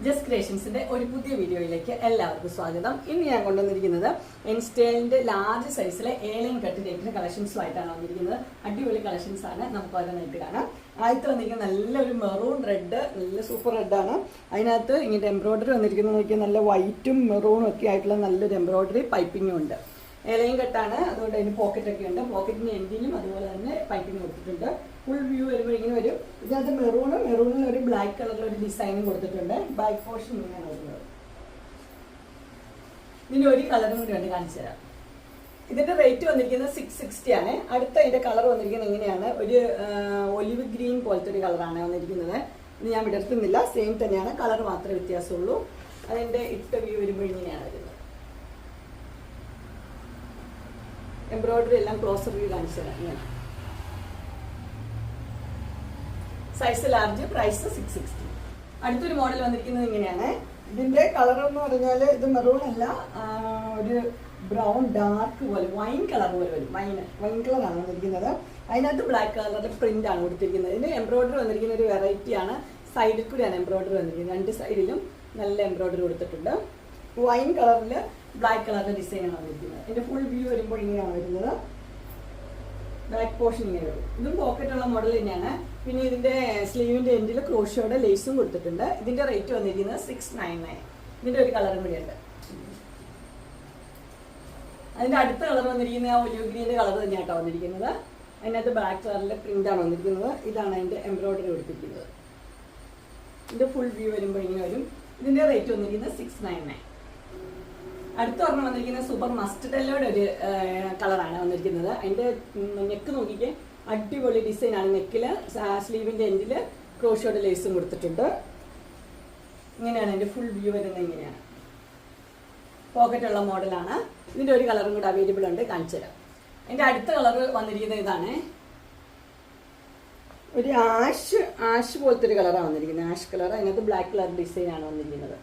Just ക്രിയേഷൻസിന്റെ ഒരു പുതിയ വീഡിയോയിലേക്ക് എല്ലാവർക്കും സ്വാഗതം. ഇന്ന് ഞാൻ കൊണ്ടുവന്നിരിക്കുന്നത് എൻസ്റ്റൈലിന്റെ ലാർജ് സൈസിലെ ഏലൈൻ കട്ട് നെറ്റിന്റെ കളക്ഷൻസുമായിട്ടാണ് വന്നിരിക്കുന്നത്. അടിപൊളി കളക്ഷൻസ് ആണ്. നമുക്ക് ഓരോന്നായിട്ട് കാണാം. ആദ്യത്തെ വന്നിരിക്കുന്നത് നല്ലൊരു മെറൂൺ റെഡ് നല്ല സൂപ്പർ റെഡാണ് അതിനകത്ത് ഇങ്ങനത്തെ എംബ്രോയിഡറി വന്നിരിക്കുന്നത് നോക്കിയാൽ നല്ല വൈറ്റും മെറൂണും ഒക്കെ ആയിട്ടുള്ള നല്ലൊരു എംബ്രോയിഡറി പൈപ്പിങ്ങും ഉണ്ട്. ഏലയും കെട്ടാണ്. അതുകൊണ്ട് അതിന് പോക്കറ്റ് ഒക്കെ ഉണ്ട്. പോക്കറ്റിന് എൻഡിലും അതുപോലെ തന്നെ പൈപ്പിന് കൊടുത്തിട്ടുണ്ട്. ഫുൾ വ്യൂ വരുമ്പോൾ ഇങ്ങനെ വരും. ഇതിനകത്ത് മെറൂണ് മെറൂണിൽ ഒരു ബ്ലാക്ക് കളറിൽ ഒരു ഡിസൈനും കൊടുത്തിട്ടുണ്ട്. ബാക്ക് പോർഷൻ ഇങ്ങനെയാണ് വരുന്നത്. ഇതിന് ഒരു കളറും കൂടി ഉണ്ട് കാണിച്ചു തരാം. ഇതിന്റെ റേറ്റ് വന്നിരിക്കുന്നത് സിക്സ് സിക്സ്റ്റി ആണ്. അടുത്ത ഇതിന്റെ കളർ വന്നിരിക്കുന്നത് എങ്ങനെയാണ് ഒരു ഒലിവ് ഗ്രീൻ പോലത്തെ ഒരു കളറാണ് വന്നിരിക്കുന്നത്. ഇത് ഞാൻ വിടർത്തുന്നില്ല. സെയിം തന്നെയാണ്. കളർ മാത്രമേ വ്യത്യാസമുള്ളൂ. അതിന്റെ ഇട്ട വ്യൂ വരുമ്പോൾ ഇങ്ങനെയാണ് വരുന്നത്. എംബ്രോയിഡറി എല്ലാം ക്ലോസർ വ്യൂ കാണിച്ചു തരാം ഇങ്ങനെ size large price six sixty അടുത്തൊരു മോഡൽ വന്നിരിക്കുന്നത് ഇങ്ങനെയാണ്. ഇതിന്റെ കളർ എന്ന് പറഞ്ഞാൽ ഇത് മെറൂൺ അല്ല ഒരു ബ്രൗൺ ഡാർക്ക് പോലെ വൈൻ കളർ പോലെ വരും. വൈൻ വൈൻ ആണ് വന്നിരിക്കുന്നത്. അതിനകത്ത് ബ്ലാക്ക് കളറിന്റെ പ്രിന്റ് ആണ് കൊടുത്തിരിക്കുന്നത്. ഇതിന് എംബ്രോയിഡറി വന്നിരിക്കുന്ന ഒരു വെറൈറ്റി ആണ്. സൈഡിൽ കൂടിയാണ് എംബ്രോയിഡറി വന്നിരിക്കുന്നത്. രണ്ട് സൈഡിലും നല്ല എംബ്രോയിഡറി കൊടുത്തിട്ടുണ്ട്. വൈൻ കളറിൽ ബ്ലാക്ക് കളറിന്റെ ഡിസൈൻ ആണ് വന്നിരിക്കുന്നത് ഇതിന്റെ ഫുൾ വ്യൂ വരുമ്പോൾ ഇങ്ങനെയാണ് വരുന്നത്. ബാക്ക് പോർഷൻ ഇങ്ങനെ വരും. ഇതും പോക്കറ്റ് ഉള്ള മോഡൽ തന്നെയാണ്. പിന്നെ ഇതിന്റെ സ്ലീവിന്റെ എൻഡിൽ ക്രോഷോയുടെ ലേസും കൊടുത്തിട്ടുണ്ട്. ഇതിന്റെ റേറ്റ് വന്നിരിക്കുന്നത് സിക്സ് നയൻ നയൻ ഇതിന്റെ ഒരു കളറും കൂടി ഉണ്ട് അതിന്റെ അടുത്ത കളർ വന്നിരിക്കുന്നത് ആ ഒലിവ് ഗ്രീന്റെ കളർ തന്നെയാട്ടോ വന്നിരിക്കുന്നത്. അതിനകത്ത് ബ്ലാക്ക് കളറിലെ പ്രിന്റ് ആണ് വന്നിരിക്കുന്നത്. ഇതാണ് അതിന്റെ എംബ്രോയിഡറി കൊടുത്തിരിക്കുന്നത്. ഇതിന്റെ ഫുൾ വ്യൂ വരുമ്പോൾ ഇങ്ങനെ വരും. ഇതിന്റെ റേറ്റ് വന്നിരിക്കുന്നത് സിക്സ് നയൻ നയൻ അടുത്ത ഓർമ്മ വന്നിരിക്കുന്ന സൂപ്പർ മസ്റ്റഡല്ലോടെ ഒരു കളറാണ് വന്നിരിക്കുന്നത്. അതിന്റെ നെക്ക് നോക്കിക്കേ. അടിപൊളി ഡിസൈൻ ആണ് നെക്കിൽ സ്ലീവിന്റെ എൻഡിൽ ക്രോഷോയുടെ ലേസും കൊടുത്തിട്ടുണ്ട്. ഇങ്ങനെയാണ് എന്റെ ഫുൾ വ്യൂ വരുന്നത് ഇങ്ങനെയാണ്. പോക്കറ്റ് ഉള്ള മോഡലാണ് ഇതിന്റെ ഒരു കളറും കൂടെ അവൈലബിൾ ഉണ്ട്. കാണിച്ചു തരാം. അടുത്ത കളർ വന്നിരിക്കുന്നത് ഇതാണ്. ഒരു ആഷ് ആഷ് പോലത്തെ ഒരു കളറാണ് വന്നിരിക്കുന്നത്. ആഷ് കളർ അതിനകത്ത് ബ്ലാക്ക് കളർ ഡിസൈനാണ് വന്നിരിക്കുന്നത്.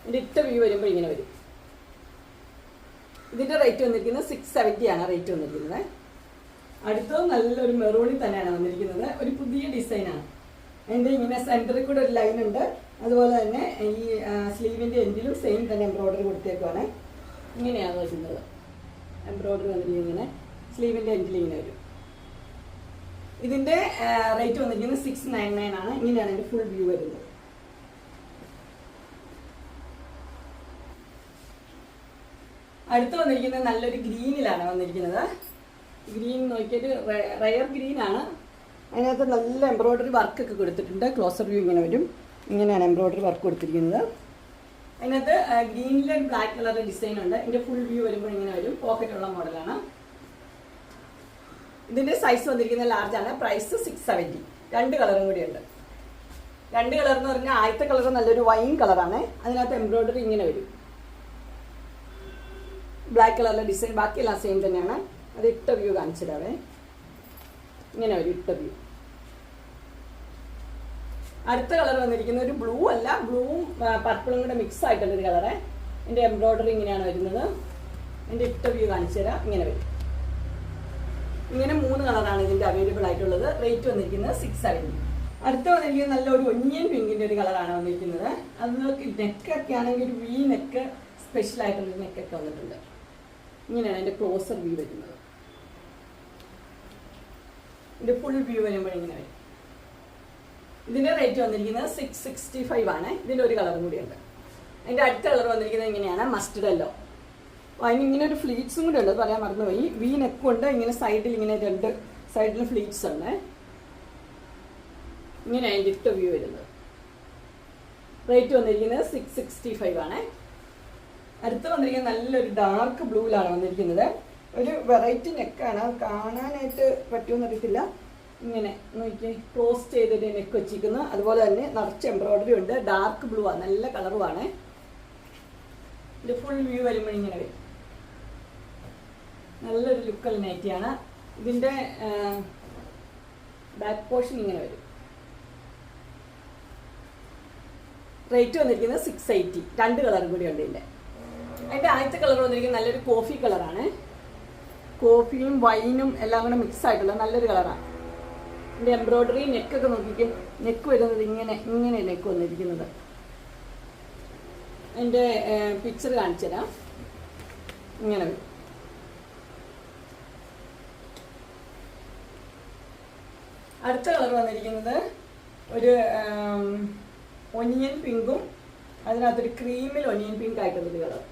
ഇതിന്റെ ഇട്ട വ്യൂ വരുമ്പോൾ ഇങ്ങനെ വരും. ഇതിന്റെ റേറ്റ് വന്നിരിക്കുന്നത് സിക്സ് സെവന്റി ആണ് റേറ്റ് വന്നിരിക്കുന്നത്. അടുത്തത് നല്ലൊരു മെറൂണിൽ തന്നെയാണ് വന്നിരിക്കുന്നത്. ഒരു പുതിയ ഡിസൈനാണ് എന്റെ ഇങ്ങനെ സെന്ററിൽ കൂടെ ഒരു ലൈൻ ഉണ്ട്. അതുപോലെ തന്നെ ഈ സ്ലീവിന്റെ എൻഡിലും സെയിം തന്നെ എംബ്രോയിഡറി കൊടുത്തേക്കുവാണ്. ഇങ്ങനെയാണ് വരുന്നത് എംബ്രോയിഡറി വന്നിരിക്കുന്നത്. ഇങ്ങനെ സ്ലീവിന്റെ എൻഡിൽ ഇങ്ങനെ വരും. ഇതിന്റെ റേറ്റ് വന്നിരിക്കുന്നത് സിക്സ് നയൻ നയൻ ആണ്. ഇങ്ങനെയാണ് എന്റെ ഫുൾ വ്യൂ വരുന്നത്. അടുത്ത് വന്നിരിക്കുന്നത് നല്ലൊരു ഗ്രീനിലാണ് വന്നിരിക്കുന്നത്. ഗ്രീൻ നോക്കിയിട്ട് റയർ ഗ്രീൻ ആണ് അതിനകത്ത് നല്ല എംബ്രോയ്ഡറി വർക്ക് ഒക്കെ കൊടുത്തിട്ടുണ്ട്. ക്ലോസർ വ്യൂ ഇങ്ങനെ വരും. ഇങ്ങനെയാണ് എംബ്രോയ്ഡറി വർക്ക് കൊടുത്തിരിക്കുന്നത്. അതിനകത്ത് ഗ്രീനിലെ ബ്ലാക്ക് കളർ ഡിസൈൻ ഉണ്ട്. ഇതിന്റെ ഫുൾ വ്യൂ വരുമ്പോൾ ഇങ്ങനെ വരും. പോക്കറ്റ് ഉള്ള മോഡലാണ്. ഇതിന്റെ സൈസ് വന്നിരിക്കുന്നത് ആണ്. പ്രൈസ് സിക്സ് സെവന്റി രണ്ട് കളറും കൂടി ഉണ്ട്. രണ്ട് കളർ എന്ന് പറഞ്ഞാൽ ആദ്യത്തെ കളർ നല്ലൊരു വൈൻ കളറാണ്. അതിനകത്ത് എംബ്രോയ്ഡറി ഇങ്ങനെ വരും. ബ്ലാക്ക് കളറിലെ ഡിസൈൻ ബാക്കിയെല്ലാം സെയിം തന്നെയാണ്. അത് ഇട്ട വ്യൂ കാണിച്ചിടാവേ ഇങ്ങനെ ഒരു ഇട്ട വ്യൂ അടുത്ത കളർ വന്നിരിക്കുന്നത് ഒരു ബ്ലൂ അല്ല. ബ്ലൂവും പർപ്പിളും കൂടെ മിക്സ് ആയിട്ടുള്ള ഒരു കളറ് എന്റെ എംബ്രോയിഡറി ഇങ്ങനെയാണ് വരുന്നത്. എന്റെ ഇട്ട വ്യൂ കാണിച്ചു തരാം ഇങ്ങനെ വരും. ഇങ്ങനെ മൂന്ന് കളറാണ് ഇതിന്റെ അവൈലബിൾ ആയിട്ടുള്ളത്. റേറ്റ് വന്നിരിക്കുന്നത് സിക്സ് സെവന്റി അടുത്ത വന്നിരിക്കുന്നത് നല്ല ഒരു ഒന്നിയൻ പിങ്കിന്റെ ഒരു കളറാണ് വന്നിരിക്കുന്നത്. അത് നെക്കൊക്കെ ആണെങ്കിൽ ഒരു വി നെക്ക് സ്പെഷ്യൽ ആയിട്ടുള്ള നെക്കൊക്കെ വന്നിട്ടുണ്ട്. ഇങ്ങനെയാണ് അതിന്റെ ക്ലോസർ വ്യൂ വരുന്നത്. ഇതിന്റെ ഫുൾ വ്യൂ വരുമ്പോൾ ഇങ്ങനെ വരും. ഇതിന്റെ റേറ്റ് വന്നിരിക്കുന്നത് സിക്സ് സിക്സ്റ്റി ഫൈവ് ആണ്. ഇതിന്റെ ഒരു കളറും കൂടിയുണ്ട് അതിന്റെ അടുത്ത കളർ വന്നിരിക്കുന്നത് ഇങ്ങനെയാണ് മസ്റ്റർഡ് എല്ലോ അതിന് ഇങ്ങനെ ഒരു ഫ്ലീറ്റ്സും കൂടി ഉണ്ട്. പറയാൻ മറന്നുപോയി. വീ നെക്ക് ഉണ്ട് ഇങ്ങനെ സൈഡിൽ ഇങ്ങനെ രണ്ട് സൈഡിൽ ഫ്ലീറ്റ്സ് ഉണ്ട് ഇങ്ങനെ അതിന്റെ ഇട്ട വ്യൂ വരുന്നത്. റേറ്റ് വന്നിരിക്കുന്നത് സിക്സ് സിക്സ്റ്റി ഫൈവ് ആണ്. അടുത്ത് വന്നിരിക്കുന്നത് നല്ലൊരു ഡാർക്ക് ബ്ലൂവിലാണ് വന്നിരിക്കുന്നത്. ഒരു വെറൈറ്റി നെക്കാണ് കാണാനായിട്ട് പറ്റുമെന്ന് അറിയത്തില്ല ഇങ്ങനെ നോക്കി ക്ലോസ് ചെയ്തിട്ട് നെക്ക് വെച്ചിരിക്കുന്നു. അതുപോലെ തന്നെ നിറച്ച് എംബ്രോയിഡറി ഉണ്ട്. ഡാർക്ക് ബ്ലൂ ആണ്. നല്ല കളറുമാണ് ഇത് ഫുൾ വ്യൂ വരുമ്പോൾ ഇങ്ങനെ വരും. നല്ലൊരു ലുക്കൽ നൈറ്റിയാണ് ഇതിന്റെ ബാക്ക് പോർഷൻ ഇങ്ങനെ വരും. റേറ്റ് വന്നിരിക്കുന്നത് സിക്സ് എയ്റ്റി രണ്ട് കളറും കൂടി ഉണ്ട് ഇതിന്റെ അതിന്റെ ആദ്യത്തെ കളർ വന്നിരിക്കുന്നത് നല്ലൊരു കോഫി കളറാണ്. കോഫിയും വൈനും എല്ലാം കൂടെ മിക്സ് ആയിട്ടുള്ള നല്ലൊരു കളറാണ്. ഇതിന്റെ എംബ്രോയ്ഡറി നെക്കൊക്കെ നോക്കിക്കും. നെക്ക് വരുന്നത് ഇങ്ങനെ ഇങ്ങനെ നെക്ക് വന്നിരിക്കുന്നത്. അതിന്റെ പിക്ചർ കാണിച്ചു തരാം. ഇങ്ങനെ അടുത്ത കളർ വന്നിരിക്കുന്നത് ഒരു ഒനിയൻ പിങ്കും അതിനകത്തൊരു ക്രീമിൽ ഒനിയൻ പിങ്ക് ആയിട്ടുള്ളൊരു കളർ.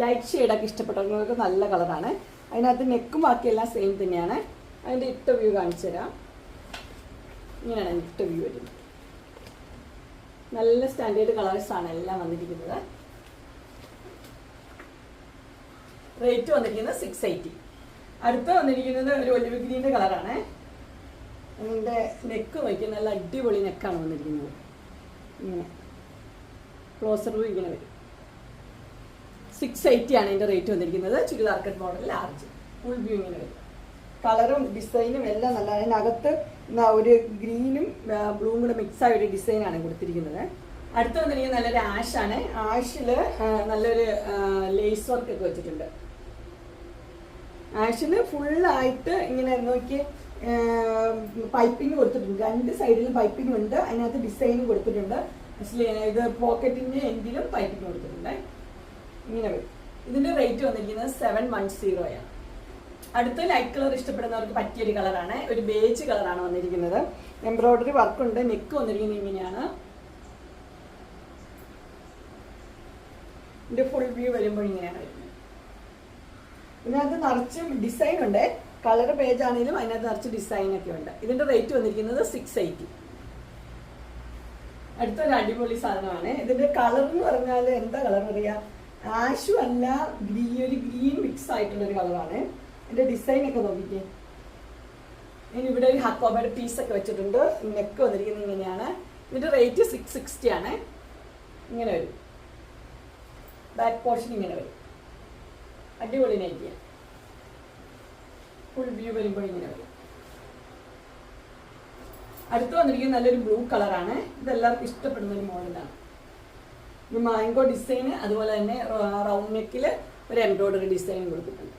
ലൈറ്റ് ഷെയ്ഡൊക്കെ ഇഷ്ടപ്പെട്ടവർക്ക് നല്ല കളറാണ് അതിനകത്ത് നെക്കും ബാക്കിയെല്ലാം സെയിം തന്നെയാണ്. അതിന്റെ ഇട്ട വ്യൂ കാണിച്ചു തരാം. ഇങ്ങനെയാണ് ഇട്ട വ്യൂ വരുന്നത്. നല്ല സ്റ്റാൻഡേർഡ് കളേഴ്സാണ് എല്ലാം വന്നിരിക്കുന്നത്. റേറ്റ് വന്നിരിക്കുന്നത് സിക്സ് എയ്റ്റി അടുത്ത വന്നിരിക്കുന്നത് ഒരു ഒലിവ് ഗ്രീന്റെ കളറാണ് അതിന്റെ നെക്ക് നോക്കി നല്ല അടിപൊളി നെക്കാണ് വന്നിരിക്കുന്നത്. ഇങ്ങനെ. ക്ലോസർ ഇങ്ങനെ വരും. സിക്സ് എയ്റ്റി ആണ് ഇതിന്റെ റേറ്റ് വന്നിരിക്കുന്നത്. Churidar cut model large full view ഇങ്ങനെ വരും. കളറും ഡിസൈനും എല്ലാം നല്ല അതിനകത്ത് ഒരു ഗ്രീനും ബ്ലൂവും കൂടെ മിക്സ് ആയ ഒരു ഡിസൈനാണ് കൊടുത്തിരിക്കുന്നത്. അടുത്ത് വന്നിരിക്കുന്നത് നല്ലൊരു ആഷാണ് ആഷിൽ നല്ലൊരു ലേസ് വർക്ക് ഒക്കെ വെച്ചിട്ടുണ്ട്. ആഷിൽ ഫുള്ളായിട്ട് ഇങ്ങനെ നോക്കി പൈപ്പിംഗ് കൊടുത്തിട്ടുണ്ട്. രണ്ട് സൈഡിലും പൈപ്പിംഗ് ഉണ്ട്. അതിനകത്ത് ഡിസൈനും കൊടുത്തിട്ടുണ്ട്. ഇത് പോക്കറ്റിന് എൻഡിലും പൈപ്പിംഗ് കൊടുത്തിട്ടുണ്ട്. ഇങ്ങനെ വരും. ഇതിന്റെ റേറ്റ് വന്നിരിക്കുന്നത് സെവൻ വൺ സീറോയാണ് അടുത്ത ലൈറ്റ് കളർ ഇഷ്ടപ്പെടുന്നവർക്ക് പറ്റിയൊരു കളറാണ് ഒരു ബേജ് കളറാണ് വന്നിരിക്കുന്നത്. എംബ്രോയിഡറി വർക്ക് ഉണ്ട്. നെക്ക് വന്നിരിക്കുന്നത് ഇങ്ങനെയാണ്. ഇതിന്റെ ഫുൾ വ്യൂ വരുമ്പോൾ ഇങ്ങനെയാണ് വരുന്നത്. ഇതിനകത്ത് നിറച്ചും ഡിസൈൻ ഉണ്ട്. കളർ പേജ് ആണെങ്കിലും അതിനകത്ത് നിറച്ച് ഡിസൈൻ ഒക്കെ ഉണ്ട്. ഇതിന്റെ റേറ്റ് വന്നിരിക്കുന്നത് സിക്സ് എയ്റ്റി അടുത്തൊരു അടിപൊളി സാധനമാണ്. ഇതിന്റെ കളർ എന്ന് പറഞ്ഞാൽ എന്താ കളർ പറയാ ആഷും അല്ല ഗ്രീ ഒരു ഗ്രീൻ മിക്സ് ആയിട്ടുള്ള ഒരു കളറാണ് എന്റെ ഡിസൈൻ ഒക്കെ നോക്കിക്കേ. ഞാൻ ഇവിടെ ഒരു ഹക്കോബയുടെ പീസ് ഒക്കെ വെച്ചിട്ടുണ്ട്. നെക്ക് വന്നിരിക്കുന്നത് ഇങ്ങനെയാണ്. ഇതിന്റെ റേറ്റ് സിക്സ് സിക്സ്റ്റി ആണ്. ഇങ്ങനെ വരും. ബാക്ക് പോർഷൻ ഇങ്ങനെ വരും. അടിപൊളി നൈറ്റിയ ഫുൾ വ്യൂ വരുമ്പോൾ ഇങ്ങനെ വരും. അടുത്ത് വന്നിരിക്കുന്നത് നല്ലൊരു ബ്ലൂ കളറാണ് ഇതെല്ലാവർക്കും ഇഷ്ടപ്പെടുന്ന ഒരു മോഡലാണ് ഒരു ഡിസൈന് അതുപോലെ തന്നെ റൗണ്ട് നെക്കിൽ ഒരു എംബ്രോയിഡറി ഡിസൈൻ കൊടുത്തിട്ടുണ്ട്.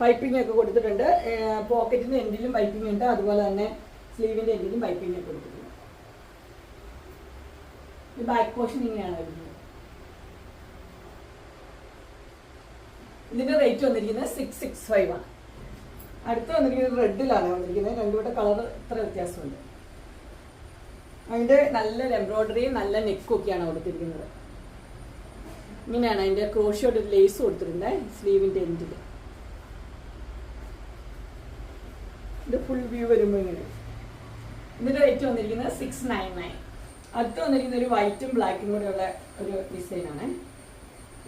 പൈപ്പിംഗ് ഒക്കെ കൊടുത്തിട്ടുണ്ട്. പോക്കറ്റിന്റെ എൻഡിലും പൈപ്പിംഗ് ഉണ്ട്. അതുപോലെ തന്നെ സ്ലീവിന്റെ എൻഡിലും പൈപ്പിംഗ് ഒക്കെ കൊടുത്തിട്ടുണ്ട്. ബാക്ക് പോർഷൻ ഇങ്ങനെയാണ് വരുന്നത്. ഇതിന്റെ റേറ്റ് വന്നിരിക്കുന്നത് സിക്സ് സിക്സ് ഫൈവ് ആണ്. അടുത്ത് വന്നിരിക്കുന്നത് റെഡിലാണ് വന്നിരിക്കുന്നത്. രണ്ടുകൂടെ കളർ ഇത്ര വ്യത്യാസമുണ്ട്. അതിന്റെ നല്ല എംബ്രോയിഡറിയും നല്ല നെക്കും ഒക്കെയാണ് കൊടുത്തിരിക്കുന്നത്. ഇങ്ങനെയാണ് അതിന്റെ ക്രോഷിയോട് ലേസ് കൊടുത്തിട്ടുണ്ട് സ്ലീവിന്റെ എൻഡിൽ ഇത് ഫുൾ വ്യൂ വരുമ്പോൾ ഇങ്ങനെ. ഇതിന്റെ റേറ്റ് വന്നിരിക്കുന്നത് സിക്സ് നയൻ നയൻ അടുത്ത് വന്നിരിക്കുന്ന ഒരു വൈറ്റും ബ്ലാക്കും കൂടെ ഉള്ള ഒരു ഡിസൈനാണ്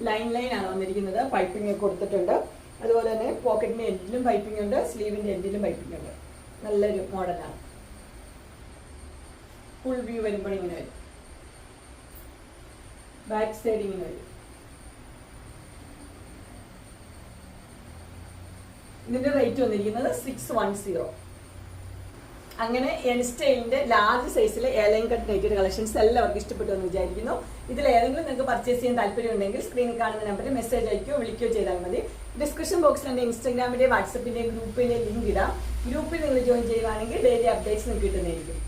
ലൈൻ ലൈൻ ആണ് വന്നിരിക്കുന്നത്. പൈപ്പിംഗ് കൊടുത്തിട്ടുണ്ട്. അതുപോലെ തന്നെ പോക്കറ്റിന്റെ എൻഡിലും പൈപ്പിംഗ് ഉണ്ട് സ്ലീവിന്റെ എൻഡിലും പൈപ്പിംഗ് ഉണ്ട്. നല്ലൊരു മോഡലാണ് ഫുൾ വ്യൂ വരുമ്പോൾ ഇങ്ങനെ വരും. ബാക്ക് സൈഡ് ഇങ്ങനെ വരും. ഇതിന്റെ റേറ്റ് വന്നിരിക്കുന്നത് സിക്സ് വൺ സീറോ അങ്ങനെ എൻസ്റ്റൈലിന്റെ ലാർജ് സൈസിലെ ഏലയും കട്ട് നെറ്റഡ് കളക്ഷൻസ് എല്ലാവർക്കും ഇഷ്ടപ്പെട്ടു എന്ന് വിചാരിക്കുന്നു. ഇതിൽ ഏതെങ്കിലും നിങ്ങൾക്ക് പർച്ചേസ് ചെയ്യാൻ താല്പര്യം ഉണ്ടെങ്കിൽ സ്ക്രീനിൽ കാണുന്ന നമ്പറിൽ മെസ്സേജ് അയക്കുകയോ വിളിക്കുകയോ ചെയ്താൽ മതി. ഡിസ്ക്രിപ്ഷൻ ബോക്സിൽ എന്റെ ഇൻസ്റ്റാഗ്രാമിന്റെ വാട്സപ്പിന്റെ ഗ്രൂപ്പിന്റെ ലിങ്ക് ഇടാം. ഗ്രൂപ്പിൽ നിങ്ങൾ ജോയിൻ ചെയ്യുകയാണെങ്കിൽ ഡെയിലി അപ്ഡേറ്റ്സ് നിങ്ങൾക്ക് കിട്ടുന്നതായിരിക്കും.